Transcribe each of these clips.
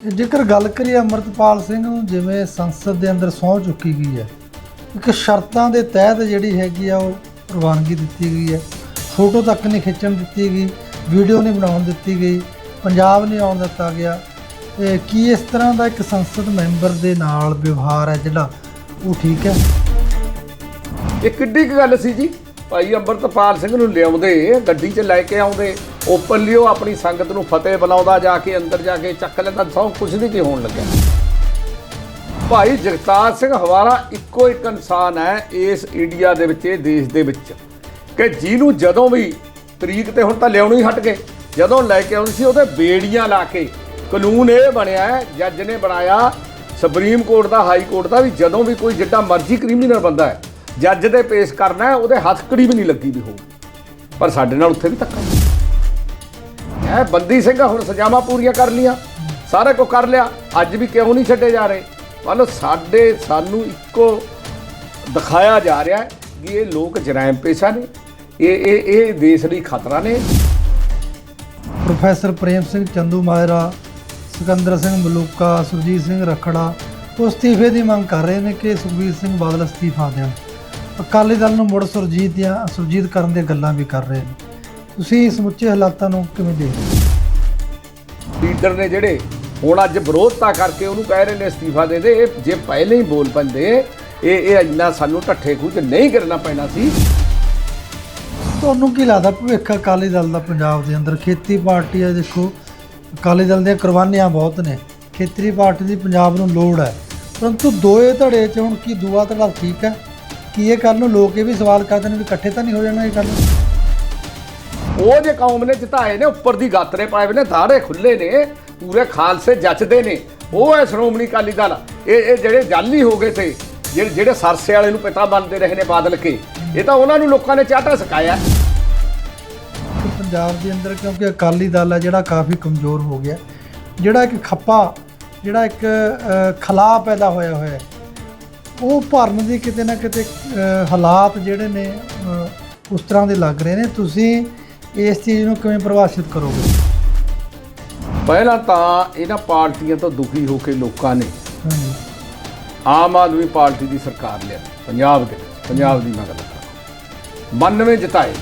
ਜੇਕਰ ਗੱਲ ਕਰੀਏ ਅਮਰਤਪਾਲ ਸਿੰਘ ਨੂੰ, ਜਿਵੇਂ ਸੰਸਦ ਦੇ ਅੰਦਰ ਸਹੁੰ ਚੁੱਕੀ ਗਈ ਹੈ, ਇੱਕ ਸ਼ਰਤਾਂ ਦੇ ਤਹਿਤ ਜਿਹੜੀ ਹੈਗੀ ਆ ਉਹ ਪ੍ਰਵਾਨਗੀ ਦਿੱਤੀ ਗਈ ਹੈ। ਫੋਟੋ ਤੱਕ ਨਹੀਂ ਖਿੱਚਣ ਦਿੱਤੀ ਗਈ, ਵੀਡੀਓ ਨਹੀਂ ਬਣਾਉਣ ਦਿੱਤੀ ਗਈ, ਪੰਜਾਬ ਨਹੀਂ ਆਉਣ ਦਿੱਤਾ ਗਿਆ। ਇਹ ਕੀ ਇਸ ਤਰ੍ਹਾਂ ਦਾ ਇੱਕ ਸੰਸਦ ਮੈਂਬਰ ਦੇ ਨਾਲ ਵਿਵਹਾਰ ਹੈ ਜਿਹੜਾ ਉਹ ਠੀਕ ਹੈ? ਇਹ ਕਿੱਡੀ ਕੁ ਗੱਲ ਸੀ ਜੀ? ਭਾਈ ਅੰਮ੍ਰਿਤਪਾਲ ਸਿੰਘ ਨੂੰ ਲਿਆਉਂਦੇ, ਗੱਡੀ 'ਚ ਲੈ ਕੇ ਆਉਂਦੇ ਓਪਨਲੀ ਉਹ ਆਪਣੀ ਸੰਗਤ ਨੂੰ ਫਤਿਹ ਬੁਲਾਉਂਦਾ ਜਾ ਕੇ, ਅੰਦਰ ਜਾ ਕੇ ਚੱਕ ਲੈਂਦਾ, ਸਭ ਕੁਝ ਨਹੀਂ ਕੀ ਹੋਣ ਲੱਗਿਆ। ਭਾਈ ਜਗਤਾਰ ਸਿੰਘ ਹਵਾਰਾ ਇੱਕੋ ਇੱਕ ਇਨਸਾਨ ਹੈ ਇਸ ਇੰਡੀਆ ਦੇ ਵਿੱਚ, ਇਹ ਦੇਸ਼ ਦੇ ਵਿੱਚ। ਕਿ ਜਿਹਨੂੰ ਜਦੋਂ ਵੀ ਤਰੀਕ ਤੇ ਹੁਣ ਤਾਂ ਲਿਆਉਣੀ ਹਟ ਗਏ, ਜਦੋਂ ਲੈ ਕੇ ਆਉਂਦੇ ਸੀ, ਉਹਦੇ ਬੇੜੀਆਂ ਲਾ ਕੇ, ਕਾਨੂੰਨ ਇਹ ਬਣਿਆ ਜੱਜ ਨੇ ਬਣਾਇਆ, ਸੁਪਰੀਮ ਕੋਰਟ ਦਾ, ਹਾਈ ਕੋਰਟ ਦਾ ਵੀ ਜਦੋਂ ਵੀ ਕੋਈ ਜਿੱਡਾ ਮਰਜ਼ੀ ਕ੍ਰਿਮੀਨਲ ਬੰਦਾ ਹੈ ਜੱਜ ਦੇ ਪੇਸ਼ ਕਰਨਾ ਹੈ, ਉਹਦੇ ਹੱਥਕੜੀ ਵੀ ਨਹੀਂ ਲੱਗੀ ਵੀ ਹੋਊ ਪਰ ਸਾਡੇ ਨਾਲ ਉੱਥੇ ਵੀ ਧੱਕਾ ਹੈ, ਬੰਦੀ ਸਿੰਘ ਹੁਣ ਸਜ਼ਾਵਾਂ ਪੂਰੀਆਂ ਕਰ ਲੀਆਂ ਸਾਰਾ ਕੁਝ ਕਰ ਲਿਆ, ਅੱਜ ਵੀ ਕਿਉਂ ਨਹੀਂ ਛੱਡੇ ਜਾ ਰਹੇ? ਮੰਨ ਲਓ, ਸਾਡੇ ਸਾਨੂੰ ਇੱਕੋ ਦਿਖਾਇਆ ਜਾ ਰਿਹਾ ਹੈ ਕਿ ਇਹ ਲੋਕ ਜਰਾਇਮ ਪੇਸ਼ਾ ਨੇ, ਇਹ ਇਹ ਇਹ ਦੇਸ਼ ਲਈ ਖਤਰਾ ਨੇ। ਪ੍ਰੋਫੈਸਰ ਪ੍ਰੇਮ ਸਿੰਘ ਚੰਦੂ ਮਾਇਰਾ ਸਿਕੰਦਰ ਸਿੰਘ ਮਲੂਕਾ, ਸੁਰਜੀਤ ਸਿੰਘ ਰਖੜਾ ਉਹ ਅਸਤੀਫੇ ਦੀ ਮੰਗ ਕਰ ਰਹੇ ਨੇ ਕਿ ਸੁਖਬੀਰ ਸਿੰਘ ਬਾਦਲ ਅਸਤੀਫਾ ਦੇਣ। ਅਕਾਲੀ ਦਲ ਨੂੰ ਮੁੜ ਸੁਰਜੀਤ ਦੀਆਂ ਸੁਰਜੀਤ ਕਰਨ ਦੀਆਂ ਗੱਲਾਂ ਵੀ ਕਰ ਰਹੇ ਨੇ। ਤੁਸੀਂ ਸਮੁੱਚੇ ਹਾਲਾਤਾਂ ਨੂੰ ਕਿਵੇਂ ਦੇਖਦੇ ਹੋ? ਲੀਡਰ ਨੇ ਜਿਹੜੇ ਹੁਣ ਅੱਜ ਵਿਰੋਧਤਾ ਕਰਕੇ ਉਹਨੂੰ ਕਹਿ ਰਹੇ ਨੇ ਅਸਤੀਫਾ ਦੇ ਦੇ ਇਹ ਜੇ ਪਹਿਲੇ ਹੀ ਬੋਲ ਪੈਂਦੇ ਇਹ ਇਹ ਇੰਨਾ ਸਾਨੂੰ ਢੱਠੇ ਖੂਹ 'ਚ ਨਹੀਂ ਕਰਨਾ ਪੈਣਾ ਸੀ। ਤੁਹਾਨੂੰ ਕੀ ਲੱਗਦਾ ਭਵਿੱਖ ਅਕਾਲੀ ਦਲ ਦਾ ਪੰਜਾਬ ਦੇ ਅੰਦਰ? ਖੇਤੀ ਪਾਰਟੀ ਹੈ ਦੇਖੋ ਅਕਾਲੀ ਦਲ ਦੀਆਂ ਕੁਰਬਾਨੀਆਂ ਬਹੁਤ ਨੇ। ਖੇਤਰੀ ਪਾਰਟੀ ਦੀ ਪੰਜਾਬ ਨੂੰ ਲੋੜ ਹੈ। ਪਰੰਤੂ ਦੋਏ ਧੜੇ 'ਚ ਹੁਣ ਕੀ ਦੂਆ ਧੜਾ ਠੀਕ ਹੈ? ਕੀ ਇਹ ਕੱਲ ਨੂੰ? ਲੋਕ ਇਹ ਵੀ ਸਵਾਲ ਕਰਦੇ ਨੇ ਵੀ ਇਕੱਠੇ ਤਾਂ ਨਹੀਂ ਹੋ ਜਾਣਾ ਇਹ ਕੱਲ ਉਹ ਜੇ ਕੌਮ ਨੇ ਜਿਤਾਏ ਨੇ ਉੱਪਰ ਦੀ ਗਾਤਰੇ ਪਾਏ ਹੋਏ ਨੇ ਦਾੜੇ ਖੁੱਲੇ ਨੇ ਪੂਰੇ ਖਾਲਸੇ ਜੱਚਦੇ ਨੇ। ਉਹ ਹੈ ਸ਼੍ਰੋਮਣੀ ਅਕਾਲੀ ਦਲ ਇਹ ਇਹ ਜਿਹੜੇ ਜਾਲੀ ਹੋ ਗਏ ਤੇ ਜਿਹੜੇ ਜਿਹੜੇ ਸਰਸੇ ਵਾਲੇ ਨੂੰ ਪਿਤਾ ਬਣਦੇ ਰਹੇ ਨੇ ਬਾਦਲ ਕੇ ਇਹ ਤਾਂ ਉਹਨਾਂ ਨੂੰ ਲੋਕਾਂ ਨੇ ਚਾਟਾ ਸਿਖਾਇਆ ਕਿ ਪੰਜਾਬ ਦੇ ਅੰਦਰ ਕਿਉਂਕਿ ਅਕਾਲੀ ਦਲ ਹੈ ਜਿਹੜਾ ਕਾਫੀ ਕਮਜ਼ੋਰ ਹੋ ਗਿਆ। ਜਿਹੜਾ ਇੱਕ ਖੱਪਾ ਜਿਹੜਾ ਇੱਕ ਅ, ਖਲਾ ਪੈਦਾ ਹੋਇਆ ਹੋਇਆ ਹੈ। ਉਹ ਭਰਨ ਦੀ ਕਿਤੇ ਨਾ ਕਿਤੇ ਹਾਲਾਤ ਜਿਹੜੇ ਨੇ ਉਸ ਤਰ੍ਹਾਂ ਦੇ ਲੱਗ ਰਹੇ ਨੇ। ਤੁਸੀਂ ਇਸ ਚੀਜ਼ ਨੂੰ ਕਿਵੇਂ ਪ੍ਰਭਾਸ਼ਿਤ ਕਰੋਗੇ? ਪਹਿਲਾਂ ਤਾਂ ਇਹਨਾਂ ਪਾਰਟੀਆਂ ਤੋਂ ਦੁਖੀ ਹੋ ਕੇ ਲੋਕਾਂ ਨੇ ਆਮ ਆਦਮੀ ਪਾਰਟੀ ਦੀ ਸਰਕਾਰ ਲਿਆ ਪੰਜਾਬ ਦੇ ਪੰਜਾਬ ਦੀ ਮੈਂ ਗੱਲ ਕਰਾਂ 92 ਜਿਤਾਏ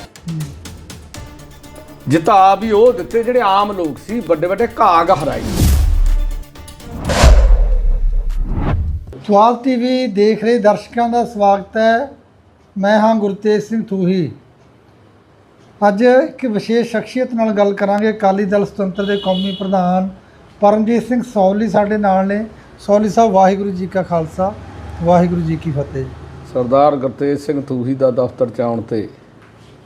ਜਿਤਾ ਵੀ ਉਹ ਦਿੱਤੇ ਜਿਹੜੇ ਆਮ ਲੋਕ ਸੀ ਵੱਡੇ ਵੱਡੇ ਘਾਗ ਹਰਾਈ ਸਵਾਲ ਟੀਵੀ ਦੇਖ ਰਹੇ ਦਰਸ਼ਕਾਂ ਦਾ ਸਵਾਗਤ ਹੈ। ਮੈਂ ਹਾਂ ਗੁਰਤੇਜ ਸਿੰਘ ਥੂਹੀ। ਅੱਜ ਇੱਕ ਵਿਸ਼ੇਸ਼ ਸ਼ਖਸੀਅਤ ਨਾਲ ਗੱਲ ਕਰਾਂਗੇ। ਅਕਾਲੀ ਦਲ ਸੁਤੰਤਰ ਦੇ ਕੌਮੀ ਪ੍ਰਧਾਨ ਪਰਮਜੀਤ ਸਿੰਘ ਸੌਲੀ ਸਾਡੇ ਨਾਲ ਨੇ। ਸੌਲੀ ਸਾਹਿਬ ਵਾਹਿਗੁਰੂ ਜੀ ਕਾ ਖਾਲਸਾ। ਵਾਹਿਗੁਰੂ ਜੀ ਕੀ ਫਤਿਹ। ਸਰਦਾਰ ਗੁਰਤੇਜ ਸਿੰਘ ਤੂਹੀ ਦਾ ਦਫ਼ਤਰ ਚ ਆਉਣ ਤੇ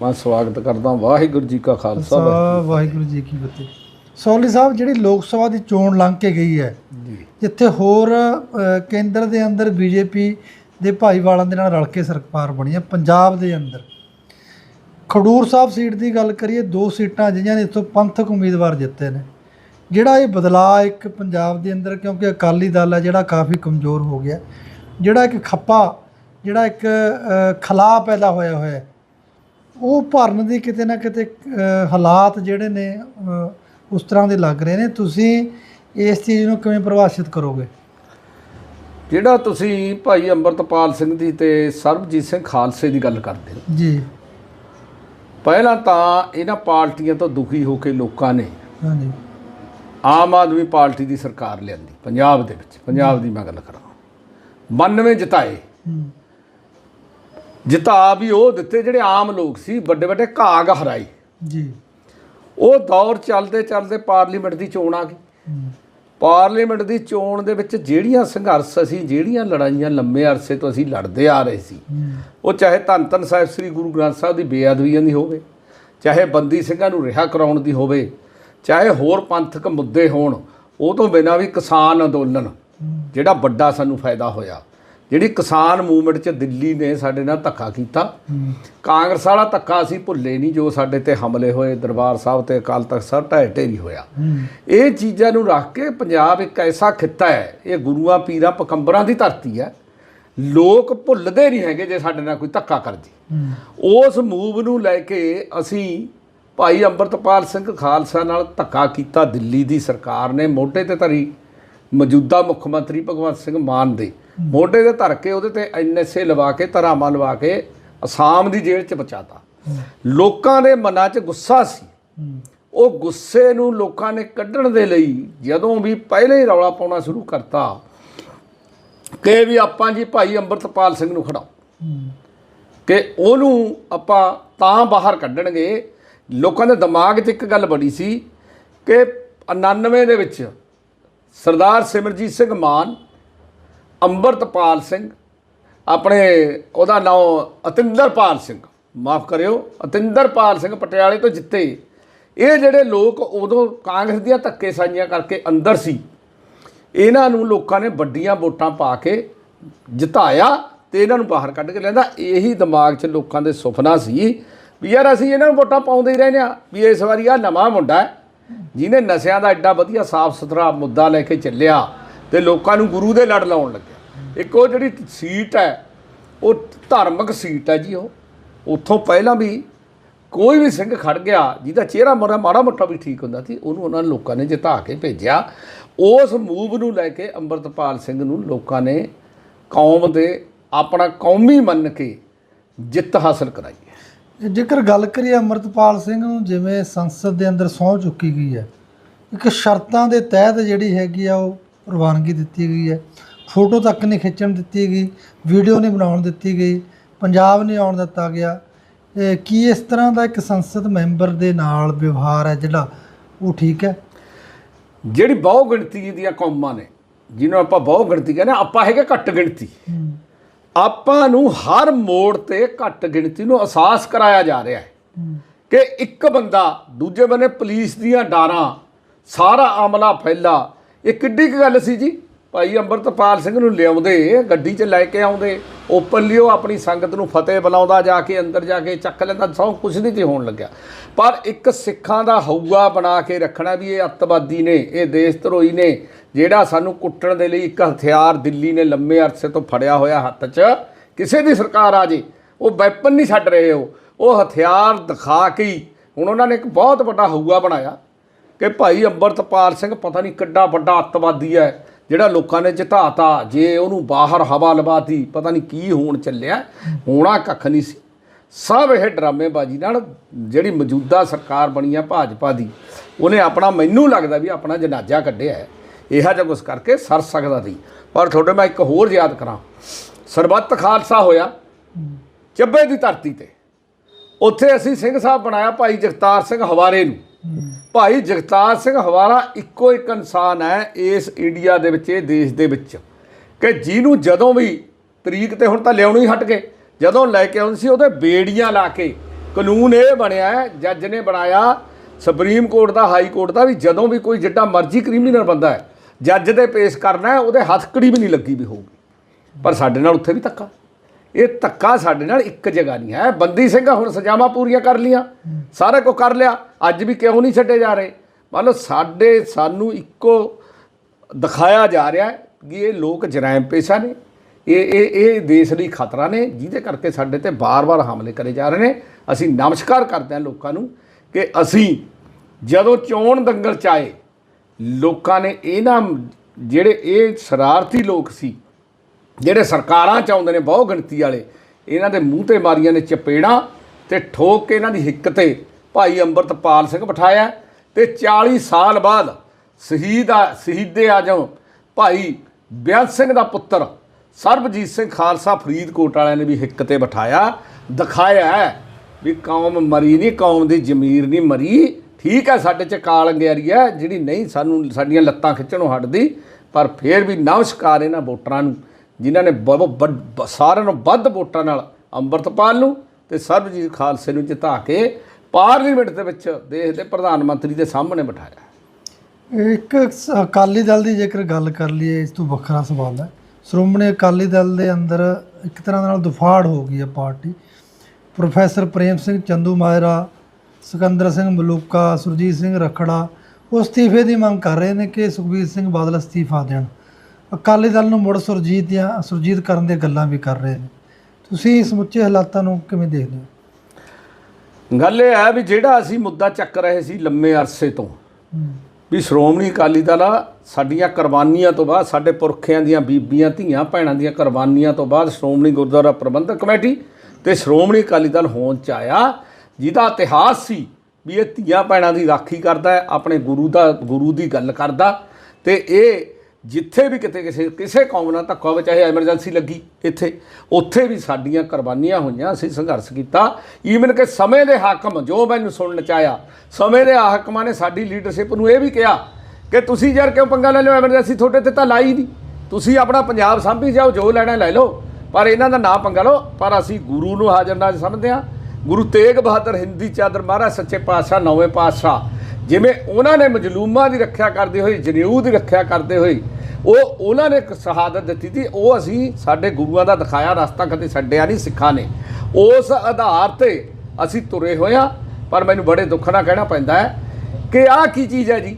ਮੈਂ ਸਵਾਗਤ ਕਰਦਾ। ਵਾਹਿਗੁਰੂ ਜੀ ਕਾ ਖਾਲਸਾ ਵਾਹਿਗੁਰੂ ਜੀ ਕੀ ਫਤਿਹ। ਸੌਲੀ ਸਾਹਿਬ ਜਿਹੜੀ ਲੋਕ ਸਭਾ ਦੀ ਚੋਣ ਲੰਘ ਕੇ ਗਈ ਹੈ ਜਿੱਥੇ ਹੋਰ ਕੇਂਦਰ ਦੇ ਅੰਦਰ ਬੀਜੇਪੀ ਦੇ ਭਾਈਵਾਲਾਂ ਦੇ ਨਾਲ ਰਲ ਕੇ ਸਰਕਾਰ ਬਣੀ ਹੈ ਪੰਜਾਬ ਦੇ ਅੰਦਰ। ਖਡੂਰ ਸਾਹਿਬ ਸੀਟ ਦੀ ਗੱਲ ਕਰੀਏ ਦੋ ਸੀਟਾਂ ਜਿਹੀਆਂ ਨੇ ਇੱਥੋਂ ਪੰਥਕ ਉਮੀਦਵਾਰ ਜਿੱਤੇ ਨੇ। ਜਿਹੜਾ ਇਹ ਬਦਲਾਅ ਇੱਕ ਪੰਜਾਬ ਦੇ ਅੰਦਰ ਕਿਉਂਕਿ ਅਕਾਲੀ ਦਲ ਹੈ ਜਿਹੜਾ ਕਾਫੀ ਕਮਜ਼ੋਰ ਹੋ ਗਿਆ। ਜਿਹੜਾ ਇੱਕ ਖੱਪਾ ਜਿਹੜਾ ਇੱਕ ਖਲਾ ਪੈਦਾ ਹੋਇਆ ਹੋਇਆ ਉਹ ਭਰਨ ਦੀ ਕਿਤੇ ਨਾ ਕਿਤੇ ਹਾਲਾਤ ਜਿਹੜੇ ਨੇ ਉਸ ਤਰ੍ਹਾਂ ਦੇ ਲੱਗ ਰਹੇ ਨੇ ਤੁਸੀਂ ਇਸ ਚੀਜ਼ ਨੂੰ ਕਿਵੇਂ ਪ੍ਰਭਾਸ਼ਿਤ ਕਰੋਗੇ? ਜਿਹੜਾ ਤੁਸੀਂ ਭਾਈ ਅੰਮ੍ਰਿਤਪਾਲ ਸਿੰਘ ਦੀ ਤੇ ਸਰਬਜੀਤ ਸਿੰਘ ਖਾਲਸੇ ਦੀ ਗੱਲ ਕਰਦੇ ਹੋ। ਜੀ। ਪਹਿਲਾਂ ਤਾਂ ਇਹਨਾਂ ਪਾਰਟੀਆਂ ਤੋਂ ਦੁਖੀ ਹੋ ਕੇ ਲੋਕਾਂ ਨੇ ਹਾਂਜੀ। ਆਮ ਆਦਮੀ ਪਾਰਟੀ ਦੀ ਸਰਕਾਰ ਲਿਆਂਦੀ ਪੰਜਾਬ ਦੇ ਵਿੱਚ। ਪੰਜਾਬ ਦੀ ਮੈਂ ਗੱਲ ਕਰਾਂ। 92 ਜਿਤਾਏ। ਜਿਤਾ ਵੀ ਉਹ ਦਿੱਤੇ ਜਿਹੜੇ ਆਮ ਲੋਕ ਸੀ ਵੱਡੇ ਵੱਡੇ ਘਾਗ ਹਰਾਈ ਜੀ। ਉਹ ਦੌਰ ਚੱਲਦੇ ਚੱਲਦੇ ਪਾਰਲੀਮੈਂਟ ਦੀ ਚੋਣ ਆ ਗਈ। ਪਾਰਲੀਮੈਂਟ ਦੀ ਚੋਣ ਦੇ ਵਿੱਚ ਜਿਹੜੀਆਂ ਸੰਘਰਸ਼ ਅਸੀਂ ਜਿਹੜੀਆਂ ਲੜਾਈਆਂ ਲੰਮੇ ਅਰਸੇ ਤੋਂ ਅਸੀਂ ਲੜਦੇ ਆ ਰਹੇ ਸੀ, ਉਹ ਚਾਹੇ ਧੰਨ ਧੰਨ ਸਾਹਿਬ ਸ੍ਰੀ ਗੁਰੂ ਗ੍ਰੰਥ ਸਾਹਿਬ ਦੀ ਬੇਅਦਬੀਆਂ ਦੀ ਹੋਵੇ, ਚਾਹੇ ਬੰਦੀ ਸਿੰਘਾਂ ਨੂੰ ਰਿਹਾ ਕਰਾਉਣ ਦੀ ਹੋਵੇ, ਚਾਹੇ ਹੋਰ ਪੰਥਕ ਮੁੱਦੇ ਹੋਣ, ਉਹ ਤੋਂ ਬਿਨਾਂ ਵੀ ਕਿਸਾਨ ਅੰਦੋਲਨ, ਜਿਹੜਾ ਵੱਡਾ ਸਾਨੂੰ ਫਾਇਦਾ ਹੋਇਆ। ਜਿਹੜੀ ਕਿਸਾਨ ਮੂਵਮੈਂਟ 'ਚ ਦਿੱਲੀ ਨੇ ਸਾਡੇ ਨਾਲ ਧੱਕਾ ਕੀਤਾ। ਕਾਂਗਰਸ ਵਾਲਾ ਧੱਕਾ ਅਸੀਂ ਭੁੱਲੇ ਨਹੀਂ, ਜੋ ਸਾਡੇ ਤੇ ਹਮਲੇ ਹੋਏ, ਦਰਬਾਰ ਸਾਹਿਬ ਤੇ ਅਕਾਲ ਤਖਤ ਸਾਹਿਬ ਢਹਿ ਢੇਰੀ ਹੋਇਆ। ਇਹ ਚੀਜ਼ਾਂ ਨੂੰ ਰੱਖ ਕੇ ਪੰਜਾਬ ਇੱਕ ਐਸਾ ਖਿੱਤਾ ਹੈ, ਇਹ ਗੁਰੂਆਂ, ਪੀਰਾਂ, ਪਕੰਬਰਾਂ ਦੀ ਧਰਤੀ ਹੈ। ਲੋਕ ਭੁੱਲਦੇ ਨਹੀਂ ਹੈਗੇ ਜੇ ਸਾਡੇ ਨਾਲ ਕੋਈ ਧੱਕਾ ਕਰ ਜੇ। ਉਸ ਮੂਵ ਨੂੰ ਲੈ ਕੇ ਅਸੀਂ ਭਾਈ ਅੰਮ੍ਰਿਤਪਾਲ ਸਿੰਘ ਖਾਲਸਾ ਨਾਲ ਧੱਕਾ ਕੀਤਾ। ਦਿੱਲੀ ਦੀ ਸਰਕਾਰ ਨੇ ਮੋਢੇ ਤੇ ਧਰੀ। ਮੌਜੂਦਾ ਮੁੱਖ ਮੰਤਰੀ ਭਗਵੰਤ ਸਿੰਘ ਮਾਨ ਦੇ। ਮੋਢੇ ਤੇ ਧਰ ਕੇ ਉਹਦੇ ਤੇ ਐਨਐਸਏ ਲਵਾ ਕੇ ਧਰਾਮਾ ਲਵਾ ਕੇ ਅਸਾਮ ਦੀ ਜੇਲ੍ਹ 'ਚ ਪਹੁੰਚਾਤਾ। ਲੋਕਾਂ ਦੇ ਮਨਾਂ 'ਚ ਗੁੱਸਾ ਸੀ। ਉਹ ਗੁੱਸੇ ਨੂੰ ਲੋਕਾਂ ਨੇ ਕੱਢਣ ਦੇ ਲਈ ਜਦੋਂ ਵੀ ਪਹਿਲੇ ਹੀ ਰੌਲਾ ਪਾਉਣਾ ਸ਼ੁਰੂ ਕਰਤਾ, ਕਿ ਵੀ ਆਪਾਂ ਜੀ ਭਾਈ ਅੰਮ੍ਰਿਤਪਾਲ ਸਿੰਘ ਨੂੰ ਖੜਾਓ। ਕਿ ਉਹਨੂੰ ਆਪਾਂ ਤਾਂ ਬਾਹਰ ਕੱਢਣਗੇ। ਲੋਕਾਂ ਦੇ ਦਿਮਾਗ 'ਚ ਇੱਕ ਗੱਲ ਬੜੀ ਸੀ ਕਿ 99 ਦੇ ਵਿੱਚ ਸਰਦਾਰ ਸਿਮਰਜੀਤ ਸਿੰਘ ਮਾਨ, ਅੰਮ੍ਰਿਤਪਾਲ ਸਿੰਘ, ਆਪਣੇ ਉਹਦਾ ਨਾਮ ਅਤਿੰਦਰਪਾਲ ਸਿੰਘ। ਮਾਫ ਕਰਿਓ, ਅਤਿੰਦਰਪਾਲ ਸਿੰਘ ਪਟਿਆਲੇ ਤੋਂ ਜਿੱਤੇ। ਇਹ ਜਿਹੜੇ ਲੋਕ ਉਦੋਂ ਕਾਂਗਰਸ ਦੀਆਂ ਧੱਕੇ ਸਾਈਆਂ ਕਰਕੇ ਅੰਦਰ ਸੀ, ਇਹਨਾਂ ਨੂੰ ਲੋਕਾਂ ਨੇ ਵੱਡੀਆਂ ਵੋਟਾਂ ਪਾ ਕੇ ਜਿਤਾਇਆ ਤੇ ਇਹਨਾਂ ਨੂੰ ਬਾਹਰ ਕੱਢ ਕੇ ਲੈਂਦਾ ਇਹੀ ਦਿਮਾਗ 'ਚ ਲੋਕਾਂ ਦੇ ਸੁਪਨਾ ਸੀ ਵੀ ਯਾਰ ਅਸੀਂ ਇਹਨਾਂ ਨੂੰ ਵੋਟਾਂ ਪਾਉਂਦੇ ਹੀ ਰਹਿੰਦੇ ਆ ਵੀ ਇਸ ਵਾਰੀ ਆ ਨਵਾਂ ਮੁੰਡਾ ਹੈ ਜਿਹਨੇ ਨਸ਼ਿਆਂ ਦਾ ਐਡਾ ਵਧੀਆ ਸਾਫ਼ ਸੁਥਰਾ ਮੁੱਦਾ ਲੈ ਕੇ ਚੱਲਿਆ ਤੇ ਲੋਕਾਂ ਨੂੰ ਗੁਰੂ ਦੇ ਲੜ ਲਾਉਣ ਲੱਗਿਆ। ਇੱਕ ਉਹ ਜਿਹੜੀ ਸੀਟ ਹੈ, ਉਹ ਧਾਰਮਿਕ ਸੀਟ ਹੈ ਜੀ ਉਹ। ਉੱਥੋਂ ਪਹਿਲਾਂ ਵੀ ਕੋਈ ਵੀ ਸਿੰਘ ਖੜ ਗਿਆ, ਜਿਹਦਾ ਚਿਹਰਾ ਮੋਰਾ ਮਾੜਾ ਮੋਟਾ ਵੀ ਠੀਕ ਹੁੰਦਾ ਸੀ, ਉਹਨੂੰ ਉਹਨਾਂ ਲੋਕਾਂ ਨੇ ਜਿਤਾ ਕੇ ਭੇਜਿਆ। ਉਸ ਮੂਵ ਨੂੰ ਲੈ ਕੇ ਅੰਮ੍ਰਿਤਪਾਲ ਸਿੰਘ ਨੂੰ ਲੋਕਾਂ ਨੇ ਕੌਮ ਦੇ ਆਪਣਾ ਕੌਮੀ ਮੰਨ ਕੇ ਜਿੱਤ ਹਾਸਲ ਕਰਾਈ ਜੇਕਰ ਗੱਲ ਕਰੀਏ ਅਮਰਤਪਾਲ ਸਿੰਘ ਨੂੰ ਜਿਵੇਂ ਸੰਸਦ ਦੇ ਅੰਦਰ ਸਹੁੰ ਚੁੱਕੀ ਗਈ ਹੈ ਇੱਕ ਸ਼ਰਤਾਂ ਦੇ ਤਹਿਤ ਜਿਹੜੀ ਹੈਗੀ ਆ ਉਹ ਪ੍ਰਵਾਨਗੀ ਦਿੱਤੀ ਗਈ ਹੈ। ਫੋਟੋ ਤੱਕ ਨਹੀਂ ਖਿੱਚਣ ਦਿੱਤੀ ਗਈ ਵੀਡੀਓ ਨਹੀਂ ਬਣਾਉਣ ਦਿੱਤੀ ਗਈ ਪੰਜਾਬ ਨਹੀਂ ਆਉਣ ਦਿੱਤਾ ਗਿਆ। ਕੀ ਇਸ ਤਰ੍ਹਾਂ ਦਾ ਇੱਕ ਸੰਸਦ ਮੈਂਬਰ ਦੇ ਨਾਲ ਵਿਵਹਾਰ ਹੈ ਜਿਹੜਾ ਉਹ ਠੀਕ ਹੈ? ਜਿਹੜੀ ਬਹੁ ਗਿਣਤੀ ਦੀਆਂ ਕੌਮਾਂ ਨੇ ਜਿਹਨੂੰ ਆਪਾਂ ਬਹੁ ਗਿਣਤੀ ਕਹਿੰਦੇ ਆਪਾਂ ਹੈਗੇ ਘੱਟ ਗਿਣਤੀ। ਆਪਾਂ ਨੂੰ ਹਰ ਮੋੜ ਤੇ ਘੱਟ ਗਿਣਤੀ ਨੂੰ ਅਹਿਸਾਸ ਕਰਾਇਆ ਜਾ ਰਿਹਾ ਹੈ ਕਿ ਇੱਕ ਬੰਦਾ ਦੂਜੇ ਬੰਨੇ ਪੁਲਿਸ ਦੀਆਂ ਡਾਰਾਂ, ਸਾਰਾ ਅਮਲਾ ਫੈਲਾ। ਇਹ ਕਿੱਡੀ ਕੁ ਗੱਲ ਸੀ ਜੀ? ਭਾਈ ਅੰਮ੍ਰਿਤਪਾਲ ਸਿੰਘ ਨੂੰ ਲਿਆਉਂਦੇ, ਗੱਡੀ 'ਚ ਲੈ ਕੇ ਆਉਂਦੇ ਓਪਨਲੀ ਉਹ ਆਪਣੀ ਸੰਗਤ ਨੂੰ ਫਤਿਹ ਬੁਲਾਉਂਦਾ ਜਾ ਕੇ, ਅੰਦਰ ਜਾ ਕੇ ਚੱਕ ਲੈਂਦਾ ਸੌ ਕੁਛ ਨਹੀਂ ਤੇ ਹੋਣ ਲੱਗਿਆ। ਪਰ ਇੱਕ ਸਿੱਖਾਂ ਦਾ ਹਊਆ ਬਣਾ ਕੇ ਰੱਖਣਾ ਵੀ ਇਹ ਅੱਤਵਾਦੀ ਨੇ, ਇਹ ਦੇਸ਼ ਧਰੋਹੀ ਨੇ, ਜਿਹੜਾ ਸਾਨੂੰ ਕੁੱਟਣ ਦੇ ਲਈ ਇੱਕ ਹਥਿਆਰ ਦਿੱਲੀ ਨੇ ਲੰਮੇ ਅਰਸੇ ਤੋਂ ਫੜਿਆ ਹੋਇਆ ਹੱਥ 'ਚ, ਕਿਸੇ ਦੀ ਸਰਕਾਰ ਆ ਜੇ, ਉਹ ਵੈਪਨ ਨਹੀਂ ਛੱਡ ਰਹੇ ਉਹ। ਉਹ ਹਥਿਆਰ ਦਿਖਾ ਕੇ ਹੀ, ਹੁਣ ਉਹਨਾਂ ਨੇ ਇੱਕ ਬਹੁਤ ਵੱਡਾ ਹਊਆ ਬਣਾਇਆ, ਕਿ ਭਾਈ ਅੰਮ੍ਰਿਤਪਾਲ ਸਿੰਘ ਪਤਾ ਨਹੀਂ ਕਿੱਡਾ ਵੱਡਾ ਅੱਤਵਾਦੀ ਹੈ ਜਿਹੜਾ ਲੋਕਾਂ ਨੇ ਜਿਤਾਤਾ, ਜੇ ਉਹਨੂੰ ਬਾਹਰ ਹਵਾ ਲਵਾਤੀ, ਪਤਾ ਨਹੀਂ ਕੀ ਹੋਣ ਚੱਲਿਆ, ਹੋਣਾ ਕੱਖ ਨਹੀਂ ਸੀ। ਸਭ ਇਹ ਡਰਾਮੇਬਾਜ਼ੀ ਨਾਲ ਜਿਹੜੀ ਮੌਜੂਦਾ ਸਰਕਾਰ ਬਣੀ ਆ ਭਾਜਪਾ ਦੀ, ਉਹਨੇ ਆਪਣਾ ਮੈਨੂੰ ਲੱਗਦਾ ਵੀ ਆਪਣਾ ਜਨਾਜ਼ਾ ਕੱਢਿਆ ਹੈ। ਇਹੋ ਜਿਹਾ ਕੁਛ ਕਰਕੇ ਸਰ ਸਕਦਾ ਸੀ। ਪਰ ਤੁਹਾਡੇ ਮੈਂ ਇੱਕ ਹੋਰ ਯਾਦ ਕਰਾਂ। ਸਰਬੱਤ ਖਾਲਸਾ ਹੋਇਆ, ਚੱਬੇ ਦੀ ਧਰਤੀ ਤੇ। ਉੱਥੇ ਅਸੀਂ ਸਿੰਘ ਸਾਹਿਬ ਬਣਾਇਆ ਭਾਈ ਜਗਤਾਰ ਸਿੰਘ ਹਵਾਰੇ ਨੂੰ। ਭਾਈ ਜਗਤਾਰ ਸਿੰਘ ਹਵਾਰਾ ਇੱਕੋ ਇੱਕ ਇਨਸਾਨ ਹੈ ਇਸ ਇੰਡੀਆ ਦੇ ਵਿੱਚ, ਇਹ ਦੇਸ਼ ਦੇ ਵਿੱਚ। ਕਿ ਜਿਹਨੂੰ ਜਦੋਂ ਵੀ ਤਰੀਕ ਤੇ ਹੁਣ ਤਾਂ ਲਿਆਉਣੀ ਹਟ ਗਏ, ਜਦੋਂ ਲੈ ਕੇ ਆਉਂਦੇ ਸੀ ਉਹਦੇ ਬੇੜੀਆਂ ਲਾ ਕੇ, ਕਾਨੂੰਨ ਇਹ ਬਣਿਆ ਜੱਜ ਨੇ ਬਣਾਇਆ, ਸੁਪਰੀਮ ਕੋਰਟ ਦਾ, ਹਾਈ ਕੋਰਟ ਦਾ ਵੀ ਜਦੋਂ ਵੀ ਕੋਈ ਜਿੱਡਾ ਮਰਜ਼ੀ ਕ੍ਰਿਮੀਨਲ ਬੰਦਾ ਹੈ, ਜੱਜ ਦੇ ਪੇਸ਼ ਕਰਨਾ ਉਹਦੇ ਹੱਥਕੜੀ ਵੀ ਨਹੀਂ ਲੱਗੀ ਵੀ ਹੋਊਗੀ। ਪਰ ਸਾਡੇ ਨਾਲ ਉੱਥੇ ਵੀ ਧੱਕਾ। ਇਹ ਧੱਕਾ ਸਾਡੇ ਨਾਲ ਇੱਕ ਜਗ੍ਹਾ ਨਹੀਂ ਹੈ। ਬੰਦੀ ਸਿੰਘ ਹੁਣ ਸਜ਼ਾਵਾਂ ਪੂਰੀਆਂ ਕਰ ਲੀਆਂ ਸਾਰਾ ਕੁਝ ਕਰ ਲਿਆ। ਅੱਜ ਵੀ ਕਿਉਂ ਨਹੀਂ ਛੱਡੇ ਜਾ ਰਹੇ? ਮੰਨ ਲਓ ਸਾਡੇ, ਸਾਨੂੰ ਇੱਕੋ ਦਿਖਾਇਆ ਜਾ ਰਿਹਾ ਹੈ ਕਿ ਇਹ ਲੋਕ ਜਰਾਇਮ ਪੇਸ਼ਾ ਨੇ। ਇਹ ਇਹ ਇਹ ਦੇਸ਼ ਲਈ ਖਤਰਾ ਨੇ, ਜਿਹਦੇ ਕਰਕੇ ਸਾਡੇ ਤੇ ਬਾਰ-ਬਾਰ ਹਮਲੇ ਕਰੇ ਜਾ ਰਹੇ ਨੇ। ਅਸੀਂ ਨਮਸਕਾਰ ਕਰਦੇ ਹਾਂ ਲੋਕਾਂ ਨੂੰ ਕਿ ਅਸੀਂ ਜਦੋਂ ਚੋਣ ਦੰਗਲ ਚ ਆਏ, ਲੋਕਾਂ ਨੇ ਇਹਨਾਂ ਜਿਹੜੇ ਇਹ ਸ਼ਰਾਰਤੀ ਲੋਕ ਸੀ, ਜਿਹੜੇ ਸਰਕਾਰਾਂ ਚਾਹੁੰਦੇ ਨੇ ਬਹੁ ਗਿਣਤੀ ਵਾਲੇ, ਇਹਨਾਂ ਦੇ ਮੂੰਹ ਤੇ ਮਾਰੀਆਂ ਨੇ ਚਪੇੜਾਂ ਤੇ ਠੋਕ ਕੇ ਇਹਨਾਂ ਦੀ ਹਿੱਕ ਤੇ ਭਾਈ ਅੰਮ੍ਰਿਤਪਾਲ ਸਿੰਘ ਬਿਠਾਇਆ ਤੇ 40 ਸਾਲ ਬਾਅਦ ਸ਼ਹੀਦ ਆ ਸ਼ਹੀਦੇ ਆਜਮ ਭਾਈ ਬੇਅੰਤ ਸਿੰਘ ਦਾ ਪੁੱਤਰ ਸਰਬਜੀਤ ਸਿੰਘ ਖਾਲਸਾ ਫਰੀਦਕੋਟ ਵਾਲਿਆਂ ਨੇ ਵੀ ਹਿੱਕ ਤੇ ਬਿਠਾਇਆ। ਦਿਖਾਇਆ ਵੀ ਕੌਮ ਮਰੀ ਨਹੀਂ, ਕੌਮ ਦੀ ਜ਼ਮੀਰ ਨਹੀਂ ਮਰੀ। ਠੀਕ ਹੈ, ਸਾਡੇ ਚ ਕਾਲ ਅੰਗਿਆਰੀ ਹੈ, ਜਿਹੜੀ ਨਹੀਂ ਸਾਨੂੰ ਸਾਡੀਆਂ ਲੱਤਾਂ ਖਿੱਚਣੋਂ ਹਟਦੀ, ਪਰ ਫੇਰ ਵੀ ਨਮਸਕਾਰ ਇਹਨਾਂ ਵੋਟਰਾਂ ਨੂੰ, ਜਿਨ੍ਹਾਂ ਨੇ ਬ- ਸਾਰਿਆਂ ਨੂੰ ਵੱਧ ਵੋਟਾਂ ਨਾਲ ਅੰਮ੍ਰਿਤਪਾਲ ਨੂੰ ਤੇ ਸਰਬਜੀਤ ਖਾਲਸੇ ਨੂੰ ਜਿਤਾ ਕੇ ਪਾਰਲੀਮੈਂਟ ਦੇ ਵਿੱਚ ਦੇਸ਼ ਦੇ ਪ੍ਰਧਾਨ ਮੰਤਰੀ ਦੇ ਸਾਹਮਣੇ ਬਿਠਾਇਆ। ਇੱਕ ਅਕਾਲੀ ਦਲ ਦੀ ਜੇਕਰ ਗੱਲ ਕਰ ਲਈਏ, ਇਸ ਤੋਂ ਵੱਖਰਾ ਸਵਾਲ ਹੈ। ਸ਼੍ਰੋਮਣੀ ਅਕਾਲੀ ਦਲ ਦੇ ਅੰਦਰ ਇੱਕ ਤਰ੍ਹਾਂ ਨਾਲ ਦੁਫਾੜ ਹੋ ਗਈ ਹੈ ਪਾਰਟੀ। ਪ੍ਰੋਫੈਸਰ ਪ੍ਰੇਮ ਸਿੰਘ ਚੰਦੂ ਮਾਜਰਾ ਸਿਕੰਦਰ ਸਿੰਘ ਮਲੂਕਾ, ਸੁਰਜੀਤ ਸਿੰਘ ਰਖੜਾ, ਉਹ ਅਸਤੀਫੇ ਦੀ ਮੰਗ ਕਰ ਰਹੇ ਨੇ ਕਿ ਸੁਖਬੀਰ ਸਿੰਘ ਬਾਦਲ ਅਸਤੀਫਾ ਦੇਣ। ਅਕਾਲੀ ਦਲ ਨੂੰ ਮੁੜ ਸੁਰਜੀਤ ਜਾਂ ਸੁਰਜੀਤ ਕਰਨ ਦੀਆਂ ਗੱਲਾਂ ਵੀ ਕਰ ਰਹੇ ਨੇ। ਤੁਸੀਂ ਸਮੁੱਚੇ ਹਾਲਾਤਾਂ ਨੂੰ ਕਿਵੇਂ ਦੇਖਦੇ ਹੋ? ਗੱਲ ਇਹ ਹੈ ਵੀ ਜਿਹੜਾ ਅਸੀਂ ਮੁੱਦਾ ਚੱਕ ਰਹੇ ਸੀ ਲੰਮੇ ਅਰਸੇ ਤੋਂ, ਵੀ ਸ਼੍ਰੋਮਣੀ ਅਕਾਲੀ ਦਲ ਸਾਡੀਆਂ ਕੁਰਬਾਨੀਆਂ ਤੋਂ ਬਾਅਦ, ਸਾਡੇ ਪੁਰਖਿਆਂ ਦੀਆਂ ਬੀਬੀਆਂ, ਧੀਆਂ ਭੈਣਾਂ ਦੀਆਂ ਕੁਰਬਾਨੀਆਂ ਤੋਂ ਬਾਅਦ ਸ਼੍ਰੋਮਣੀ ਗੁਰਦੁਆਰਾ ਪ੍ਰਬੰਧਕ ਕਮੇਟੀ ਤੇ ਸ਼੍ਰੋਮਣੀ ਅਕਾਲੀ ਦਲ ਹੋਣ ਚ ਆਇਆ, ਜਿਹਦਾ ਇਤਿਹਾਸ ਸੀ ਵੀ ਇਹ ਧੀਆਂ ਭੈਣਾਂ ਦੀ ਰਾਖੀ ਕਰਦਾ ਹੈ ਆਪਣੇ ਗੁਰੂ ਦਾ, ਗੁਰੂ ਦੀ ਗੱਲ ਕਰਦਾ ਤੇ ਇਹ ਜਿੱਥੇ ਵੀ ਕਿਤੇ ਕਿਸੇ ਕਿਸੇ ਕੌਮ ਨਾਲ ਧੱਕਾ ਹੋਵੇ, ਚਾਹੇ ਐਮਰਜੈਂਸੀ ਲੱਗੀ ਇੱਥੇ, ਉੱਥੇ ਵੀ ਸਾਡੀਆਂ ਕੁਰਬਾਨੀਆਂ ਹੋਈਆਂ, ਅਸੀਂ ਸੰਘਰਸ਼ ਕੀਤਾ। ਈਵਨ ਕਿ ਸਮੇਂ ਦੇ ਹਾਕਮ, ਜੋ ਮੈਨੂੰ ਸੁਣਨ ਚ ਆਇਆ, ਸਮੇਂ ਦੇ ਹਾਕਮਾਂ ਨੇ ਸਾਡੀ ਲੀਡਰਸ਼ਿਪ ਨੂੰ ਇਹ ਵੀ ਕਿਹਾ ਕਿ ਤੁਸੀਂ ਯਾਰ ਕਿਉਂ ਪੰਗਾ ਲੈ ਲਿਓ ਐਮਰਜੈਂਸੀ ਤੁਹਾਡੇ ਤੇ ਤਾਂ ਲਾਈ ਨਹੀਂ ਤੁਸੀਂ ਆਪਣਾ ਪੰਜਾਬ ਸਾਂਭੀ ਜਾਓ, ਜੋ ਲੈਣਾ ਲੈ ਲਓ। ਪਰ ਇਹਨਾਂ ਦਾ ਨਾਂ ਪੰਗਾ ਲਓ। ਪਰ ਅਸੀਂ ਗੁਰੂ ਨੂੰ ਹਾਜ਼ਰ ਨਾਜ਼ ਸਮਝਦੇ ਹਾਂ। ਗੁਰੂ ਤੇਗ ਬਹਾਦਰ ਹਿੰਦੀ ਚਾਦਰ ਮਹਾਰਾਜ, ਸੱਚੇ ਪਾਤਸ਼ਾਹ, ਨੌਵੇਂ ਪਾਤਸ਼ਾਹ। ਜਿਵੇਂ ਉਹਨਾਂ ਨੇ ਮਜਲੂਮਾਂ ਦੀ ਰੱਖਿਆ ਕਰਦੇ ਹੋਏ, ਜਨੇਊ ਦੀ ਰੱਖਿਆ ਕਰਦੇ ਹੋਏ, ਉਹ ਉਹਨਾਂ ਨੇ ਇੱਕ ਸ਼ਹਾਦਤ ਦਿੱਤੀ ਸੀ, ਉਹ ਅਸੀਂ ਸਾਡੇ ਗੁਰੂਆਂ ਦਾ ਦਿਖਾਇਆ, ਰਸਤਾ ਕਦੇ ਛੱਡਿਆ ਨਹੀਂ, ਸਿੱਖਾਂ ਨੇ। ਉਸ ਆਧਾਰ ਤੇ ਅਸੀਂ ਤੁਰੇ ਹੋਏ ਹਾਂ, ਪਰ ਮੈਨੂੰ ਬੜੇ ਦੁੱਖ ਨਾਲ ਕਹਿਣਾ ਪੈਂਦਾ ਹੈ ਕਿ ਆਹ ਕੀ ਚੀਜ਼ ਹੈ ਜੀ?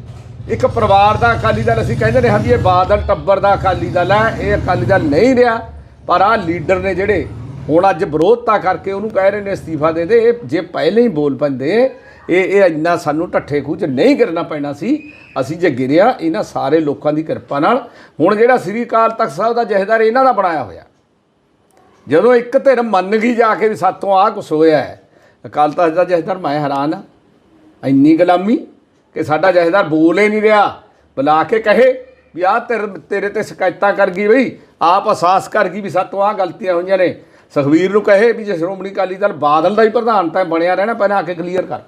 ਇੱਕ ਪਰਿਵਾਰ ਦਾ ਅਕਾਲੀ ਦਲ, ਅਸੀਂ ਕਹਿੰਦੇ ਨੇ ਹਾਂ ਵੀ ਇਹ ਬਾਦਲ ਟੱਬਰ ਦਾ ਅਕਾਲੀ ਦਲ ਹੈ, ਇਹ ਅਕਾਲੀ ਦਲ ਨਹੀਂ ਰਿਹਾ, ਪਰ ਆਹ ਲੀਡਰ ਨੇ ਜਿਹੜੇ ਹੁਣ ਅੱਜ ਵਿਰੋਧਤਾ ਕਰਕੇ ਉਹਨੂੰ ਕਹਿ ਰਹੇ ਨੇ ਅਸਤੀਫਾ ਦੇ ਦੇ ਜੇ ਪਹਿਲੇ ਹੀ ਬੋਲ ਪੈਂਦੇ ਇਹ ਇਹ ਇੰਨਾ ਸਾਨੂੰ ਢੱਠੇ ਖੂਹ 'ਚ ਨਹੀਂ ਗਿਰਨਾ ਪੈਣਾ ਸੀ। ਅਸੀਂ ਜੇ ਗਿਰਿਆ, ਇਹਨਾਂ ਸਾਰੇ ਲੋਕਾਂ ਦੀ ਕਿਰਪਾ ਨਾਲ, ਹੁਣ ਜਿਹੜਾ ਸ੍ਰੀ ਅਕਾਲ ਤਖਤ ਸਾਹਿਬ ਦਾ ਜਹੇਦਾਰ ਇਹਨਾਂ ਦਾ ਬਣਾਇਆ ਹੋਇਆ। ਜਦੋਂ ਇੱਕ ਧਿਰ ਮੰਨ ਗਈ ਜਾ ਕੇ ਵੀ ਸਾਤੋਂ ਆਹ ਕੁਛ ਹੋਇਆ ਹੈ, ਅਕਾਲ ਤਖਤ ਦਾ ਜਹੇਦਾਰ ਮੈਂ ਹੈਰਾਨ ਆ ਇੰਨੀ ਗੁਲਾਮੀ ਕਿ ਸਾਡਾ ਜਹੇਦਾਰ ਬੋਲ ਹੀ ਨਹੀਂ ਰਿਹਾ। ਬੁਲਾ ਕੇ ਕਹੇ ਵੀ ਆਹ ਤੇਰੇ ਤੇਰੇ ਤੇ ਸ਼ਿਕਾਇਤਾਂ ਕਰ ਗਈ ਬਈ, ਆਪ ਅਹਿਸਾਸ ਕਰ ਗਈ ਵੀ ਸਾਤੋਂ ਆਹ ਗਲਤੀਆਂ ਹੋਈਆਂ ਨੇ। ਸੁਖਵੀਰ ਨੂੰ ਕਹੇ ਵੀ ਜੇ ਸ਼੍ਰੋਮਣੀ ਅਕਾਲੀ ਦਲ ਬਾਦਲ ਦਾ ਹੀ ਪ੍ਰਧਾਨ ਤਾਂ ਬਣਿਆ ਰਹਿਣਾ, ਪਹਿਲਾਂ ਆ ਕੇ ਕਲੀਅਰ ਕਰ।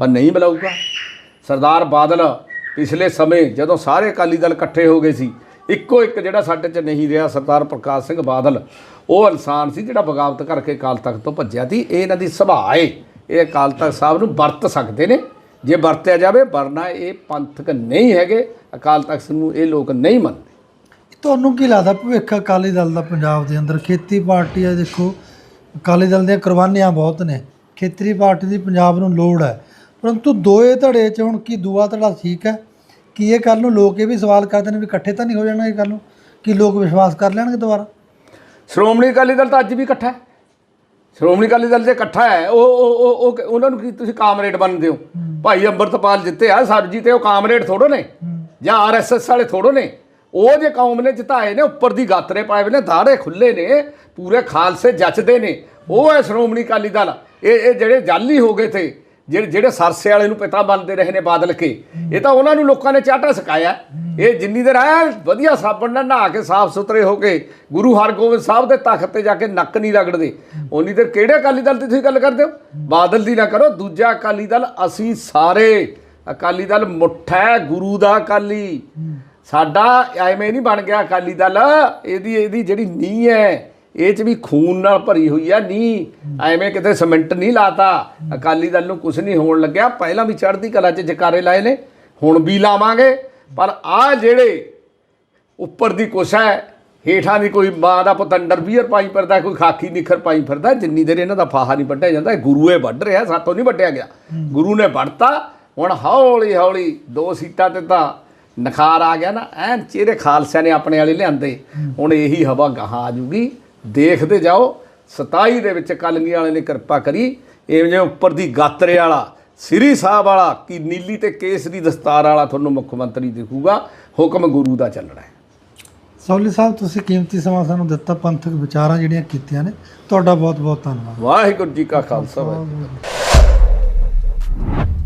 ਪਰ ਨਹੀਂ ਬੁਲਾਊਗਾ। ਸਰਦਾਰ ਬਾਦਲ ਪਿਛਲੇ ਸਮੇਂ ਜਦੋਂ ਸਾਰੇ ਅਕਾਲੀ ਦਲ ਇਕੱਠੇ ਹੋ ਗਏ ਸੀ, ਇੱਕੋ ਇੱਕ ਜਿਹੜਾ ਸਾਡੇ 'ਚ ਨਹੀਂ ਰਿਹਾ ਸਰਦਾਰ ਪ੍ਰਕਾਸ਼ ਸਿੰਘ ਬਾਦਲ, ਉਹ ਇਨਸਾਨ ਸੀ ਜਿਹੜਾ ਬਗਾਵਤ ਕਰਕੇ ਅਕਾਲ ਤਖਤ ਤੋਂ ਭੱਜਿਆ ਸੀ। ਇਹ ਇਹਨਾਂ ਦੀ ਸੁਭਾਅ ਏ ਇਹ ਅਕਾਲ ਤਖਤ ਸਾਹਿਬ ਨੂੰ ਵਰਤ ਸਕਦੇ ਨੇ। ਜੇ ਵਰਤਿਆ ਜਾਵੇ, ਵਰਨਾ ਇਹ ਪੰਥਕ ਨਹੀਂ ਹੈਗੇ। ਅਕਾਲ ਤਖਤ ਨੂੰ ਇਹ ਲੋਕ ਨਹੀਂ ਮੰਨਦੇ। ਤੁਹਾਨੂੰ ਕੀ ਲੱਗਦਾ ਭਵਿੱਖ ਅਕਾਲੀ ਦਲ ਦਾ ਪੰਜਾਬ ਦੇ ਅੰਦਰ? ਖੇਤੀ ਪਾਰਟੀ ਆ ਦੇਖੋ, ਅਕਾਲੀ ਦਲ ਦੀਆਂ ਕੁਰਬਾਨੀਆਂ ਬਹੁਤ ਨੇ। ਖੇਤਰੀ ਪਾਰਟੀ ਦੀ ਪੰਜਾਬ ਨੂੰ ਲੋੜ ਹੈ। ਪਰੰਤੂ ਦੋਏ ਧੜੇ 'ਚ ਹੁਣ ਕੀ ਦੂਆ ਧੜਾ ਠੀਕ ਹੈ? ਕੀ ਇਹ ਕੱਲ ਨੂੰ ਲੋਕ ਇਹ ਵੀ ਸਵਾਲ ਕਰਦੇ ਨੇ ਵੀ ਇਕੱਠੇ ਤਾਂ ਨਹੀਂ ਹੋ ਜਾਣਗੇ ਕੱਲ ਨੂੰ? ਕੀ ਲੋਕ ਵਿਸ਼ਵਾਸ ਕਰ ਲੈਣਗੇ ਦੁਬਾਰਾ? ਸ਼੍ਰੋਮਣੀ ਅਕਾਲੀ ਦਲ ਤਾਂ ਅੱਜ ਵੀ ਇਕੱਠਾ ਹੈ। ਸ਼੍ਰੋਮਣੀ ਅਕਾਲੀ ਦਲ ਜੇ ਇਕੱਠਾ ਹੈ ਉਹ ਉਹ ਉਹ- ਉਹ ਉਹਨਾਂ ਨੂੰ ਕੀ ਤੁਸੀਂ ਕਾਮਰੇਡ ਬਣਦੇ ਹੋ? ਭਾਈ ਅੰਮ੍ਰਿਤਪਾਲ ਜਿੱਤੇ ਆ ਸਰਜੀ ਤੇ ਉਹ ਕਾਮਰੇਡ ਥੋੜੋ ਨੇ। ਜਾਂ ਆਰਐਸਐਸ ਵਾਲੇ ਥੋੜੋ ਨੇ। ਉਹ ਜੇ ਕੌਮ ਨੇ ਜਿਤਾਏ ਨੇ ਉੱਪਰ ਦੀ ਗਾਤਰੇ ਪਾਏ ਹੋਏ ਨੇ ਦਾੜੇ ਖੁੱਲੇ ਨੇ ਪੂਰੇ ਖਾਲਸੇ ਜੱਚਦੇ ਨੇ। ਉਹ ਹੈ ਸ਼੍ਰੋਮਣੀ ਅਕਾਲੀ ਦਲ। ਇਹ ਇਹ ਜਿਹੜੇ ਜਾਲੀ ਹੋ ਗਏ ਤੇ ਜਿਹੜੇ ਜਿਹੜੇ ਸਰਸੇ ਵਾਲੇ ਨੂੰ ਪਿਤਾ ਬਣਦੇ ਰਹੇ ਨੇ ਬਾਦਲ ਕੇ, ਇਹ ਤਾਂ ਉਹਨਾਂ ਨੂੰ ਲੋਕਾਂ ਨੇ ਚਾਟਾ ਸਿਖਾਇਆ। ਇਹ ਜਿੰਨੀ ਦੇਰ ਆਇਆ, ਵਧੀਆ ਸਾਬਣ ਨਾਲ ਨਹਾ ਕੇ ਸਾਫ਼ ਸੁਥਰੇ ਹੋ ਕੇ ਗੁਰੂ ਹਰਗੋਬਿੰਦ ਸਾਹਿਬ ਦੇ ਤਖਤ ਤੇ ਜਾ ਕੇ ਨੱਕ ਨਹੀਂ ਰਗੜਦੇ। ਉਨੀ ਦੇਰ ਕਿਹੜੇ ਅਕਾਲੀ ਦਲ ਦੀ ਤੁਸੀਂ ਗੱਲ ਕਰਦੇ ਹੋ? ਬਾਦਲ ਦੀ ਨਾ ਕਰੋ, ਦੂਜਾ ਅਕਾਲੀ ਦਲ ਅਸੀਂ ਸਾਰੇ, ਅਕਾਲੀ ਦਲ ਮੁੱਠਾ ਹੈ, ਗੁਰੂ ਦਾ ਅਕਾਲੀ। ਸਾਡਾ ਐਵੇਂ ਨਹੀਂ ਬਣ ਗਿਆ ਅਕਾਲੀ ਦਲ, ਇਹਦੀ ਇਹਦੀ ਜਿਹੜੀ ਨੀਂਹ ਹੈ ਇਹ ਚ ਵੀ ਖੂਨ ਨਾਲ ਭਰੀ ਹੋਈ ਆ, ਨੀ, ਐਵੇਂ ਕਿਤੇ ਸਿਮੈਂਟ ਨਹੀਂ ਲਾਤਾ। ਅਕਾਲੀ ਦਲ ਨੂੰ ਕੁਝ ਨਹੀਂ ਹੋਣ ਲੱਗਿਆ। ਪਹਿਲਾਂ ਵੀ ਚੜ੍ਹਦੀ ਕਲਾ 'ਚ ਜਕਾਰੇ ਲਾਏ ਨੇ, ਹੁਣ ਵੀ ਲਾਵਾਂਗੇ। ਪਰ ਆ ਜਿਹੜੇ ਉੱਪਰ ਦੀ ਕੁਛ ਹੈ, ਹੇਠਾਂ ਦੀ ਕੋਈ ਮਾਂ ਦਾ ਪੁੱਤ ਅੰਡਰ ਬੀਅਰ ਪਾਈ ਫਿਰਦਾ, ਕੋਈ ਖਾਕੀ ਨਿਖਰ ਪਾਈ ਫਿਰਦਾ, ਜਿੰਨੀ ਦੇਰ ਇਹਨਾਂ ਦਾ ਫਾਹਾ ਨਹੀਂ ਵੱਢਿਆ ਜਾਂਦਾ, ਇਹ ਗੁਰੂ ਇਹ ਵੱਢ ਰਿਹਾ, ਸਾਤੋਂ ਨਹੀਂ ਵੱਢਿਆ ਗਿਆ। ਗੁਰੂ ਨੇ ਵੱਢਤਾ, ਹੁਣ ਹੌਲੀ ਹੌਲੀ ਦੋ ਸੀਟਾਂ ਤੇ ਤਾਂ ਨਖਾਰ ਆ ਗਿਆ ਨਾ, ਐਨ ਚਿਹਰੇ ਖਾਲਸਿਆਂ ਨੇ ਆਪਣੇ ਵਾਲੇ ਲਿਆਂਦੇ। ਹੁਣ ਇਹੀ ਹਵਾ ਗਾਹਾਂ ਆ ਜੂਗੀ। ਦੇਖਦੇ ਜਾਓ। 27 ਦੇ ਵਿੱਚ ਕਲਗੀ ਵਾਲੇ ਨੇ ਕਿਰਪਾ ਕਰੀ। ਇਹ ਜਿਵੇਂ ਉੱਪਰ ਦੀ ਗਾਤਰੇ ਵਾਲਾ ਸ੍ਰੀ ਸਾਹਿਬ ਵਾਲਾ ਕੀ ਨੀਲੀ ਤੇ ਕੇਸਰੀ ਦਸਤਾਰ ਵਾਲਾ ਤੁਹਾਨੂੰ ਮੁੱਖ ਮੰਤਰੀ ਦਿਖੂਗਾ। ਹੁਕਮ ਗੁਰੂ ਦਾ ਚੱਲਣਾ ਹੈ। ਸੌਲੀ ਸਾਹਿਬ ਤੁਸੀਂ ਕੀਮਤੀ ਸਮਾਂ ਸਾਨੂੰ ਦਿੱਤਾ ਪੰਥਕ ਵਿਚਾਰਾਂ ਜਿਹੜੀਆਂ ਕੀਤੀਆਂ ਨੇ। ਤੁਹਾਡਾ ਬਹੁਤ ਬਹੁਤ ਧੰਨਵਾਦ। ਵਾਹਿਗੁਰੂ ਜੀ ਕਾ ਖਾਲਸਾ ਵਾਹਿਗੁਰੂ।